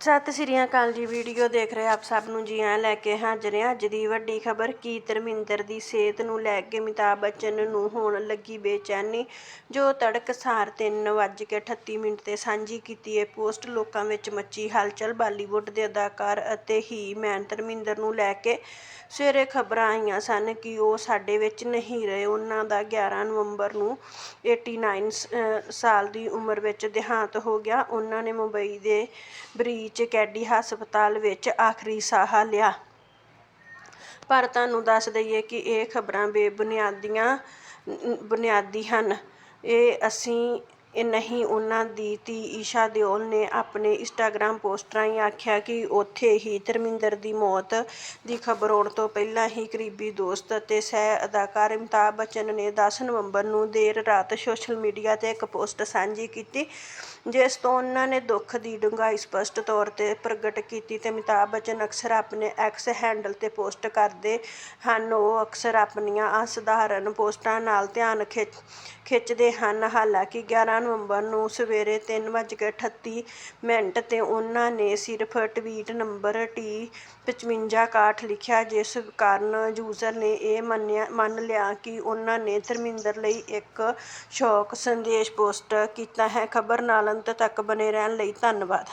ਸਤਿ ਸ੍ਰੀ ਅਕਾਲ ਜੀ, ਵੀਡੀਓ ਦੇਖ ਰਹੇ ਆਪ ਸਭ ਨੂੰ ਜੀ ਆਇਆਂ ਲੈ ਕੇ ਹਾਜ਼ਰ ਹਾਂ ਅੱਜ ਦੀ ਵੱਡੀ ਖਬਰ ਕੀ? ਧਰਮਿੰਦਰ ਦੀ ਸਿਹਤ ਨੂੰ ਲੈ ਕੇ ਅਮਿਤਾਭ ਬੱਚਨ ਨੂੰ ਹੋਣ ਲੱਗੀ ਬੇਚੈਨੀ, ਜੋ ਤੜਕਸਾਰ 3:38 ਮਿੰਟ ਤੇ ਸਾਂਝੀ ਕੀਤੀ ਇਹ ਪੋਸਟ, ਲੋਕਾਂ ਵਿੱਚ ਮੱਚੀ ਹਲਚਲ, ਬਾਲੀਵੁੱਡ ਦੇ ਅਦਾਕਾਰ ਅਤੇ ਹੀ ਮੈਨ ਧਰਮਿੰਦਰ ਨੂੰ ਲੈ ਕੇ ਸਵੇਰੇ ਖਬਰਾਂ ਆਈਆਂ ਸਨ ਕਿ ਉਹ ਸਾਡੇ ਵਿੱਚ ਨਹੀਂ ਰਹੇ। ਉਹਨਾਂ ਦਾ 11 ਨਵੰਬਰ ਨੂੰ 89 ਸ- ਸਾਲ ਦੀ ਉਮਰ ਵਿੱਚ ਦੇਹਾਂਤ ਹੋ ਗਿਆ। ਉਹਨਾਂ ਨੇ ਮੁੰਬਈ ਦੇ ਬਰੀ ਬਰੀਚ ਕੈਡੀ ਹਸਪਤਾਲ ਵਿੱਚ ਆਖਰੀ ਸਾਹ ਲਿਆ। ਪਰ ਤੁਹਾਨੂੰ ਦੱਸ ਦਈਏ ਕਿ ਇਹ ਖਬਰਾਂ ਬੇਬੁਨਿਆਦੀਆਂ, ਬੁਨਿਆਦੀ ਹਨ। ਇਹ ਅਸੀਂ ਨਹੀਂ, ਉਹਨਾਂ ਦੀ ਧੀ ਈਸ਼ਾ ਦਿਓਲ ਨੇ ਆਪਣੇ ਇੰਸਟਾਗ੍ਰਾਮ ਪੋਸਟ ਰਾਹੀਂ ਆਖਿਆ ਕਿ ਉੱਥੇ ਹੀ ਧਰਮਿੰਦਰ ਦੀ ਮੌਤ ਦੀ ਖਬਰ ਆਉਣ ਤੋਂ ਪਹਿਲਾਂ ਹੀ ਕਰੀਬੀ ਦੋਸਤ ਅਤੇ ਸਹਿ ਅਦਾਕਾਰ ਅਮਿਤਾਭ ਬੱਚਨ ਨੇ ਦਸ ਨਵੰਬਰ ਨੂੰ ਦੇਰ ਰਾਤ ਸੋਸ਼ਲ ਮੀਡੀਆ ਤੇ ਇੱਕ ਪੋਸਟ ਸਾਂਝੀ ਕੀਤੀ, ਜਿਸ ਤੋਂ ਉਹਨਾਂ ਨੇ ਦੁੱਖ ਦੀ ਡੂੰਘਾਈ ਸਪੱਸ਼ਟ ਤੌਰ ਤੇ ਪ੍ਰਗਟ ਕੀਤੀ ਤੇ ਅਮਿਤਾਭ ਬੱਚਨ ਅਕਸਰ ਆਪਣੇ ਐਕਸ ਹੈਂਡਲ ਤੇ ਪੋਸਟ ਕਰਦੇ ਹਨ। ਉਹ ਅਕਸਰ ਆਪਣੀਆਂ ਅਸਧਾਰਨ ਪੋਸਟਾਂ ਨਾਲ ਧਿਆਨ ਖਿੱਚ, ਖਿੱਚਦੇ ਹਨ। ਹਾਲਾਂਕਿ 11 ਨਵੰਬਰ ਨੂੰ ਸਵੇਰੇ 3:38 ਮਿੰਟ ਤੇ ਉਹਨਾਂ ਨੇ ਸਿਰਫ ਟਵੀਟ ਨੰਬਰ ਟੀ 5561 ਲਿਖਿਆ, ਜਿਸ ਕਾਰਨ ਯੂਜ਼ਰ ਨੇ ਇਹ ਮੰਨਿਆ, ਮੰਨ ਲਿਆ ਕਿ ਉਹਨਾਂ ਨੇ ਧਰਮਿੰਦਰ ਲਈ ਇੱਕ ਸ਼ੌਕ ਸੰਦੇਸ਼ ਪੋਸਟ ਕੀਤਾ ਹੈ। ਖਬਰ ਨਾਲ ਅੰਤ ਤੱਕ ਬਨੇ ਰਹਿਣ ਲਈ ਧੰਨਵਾਦ।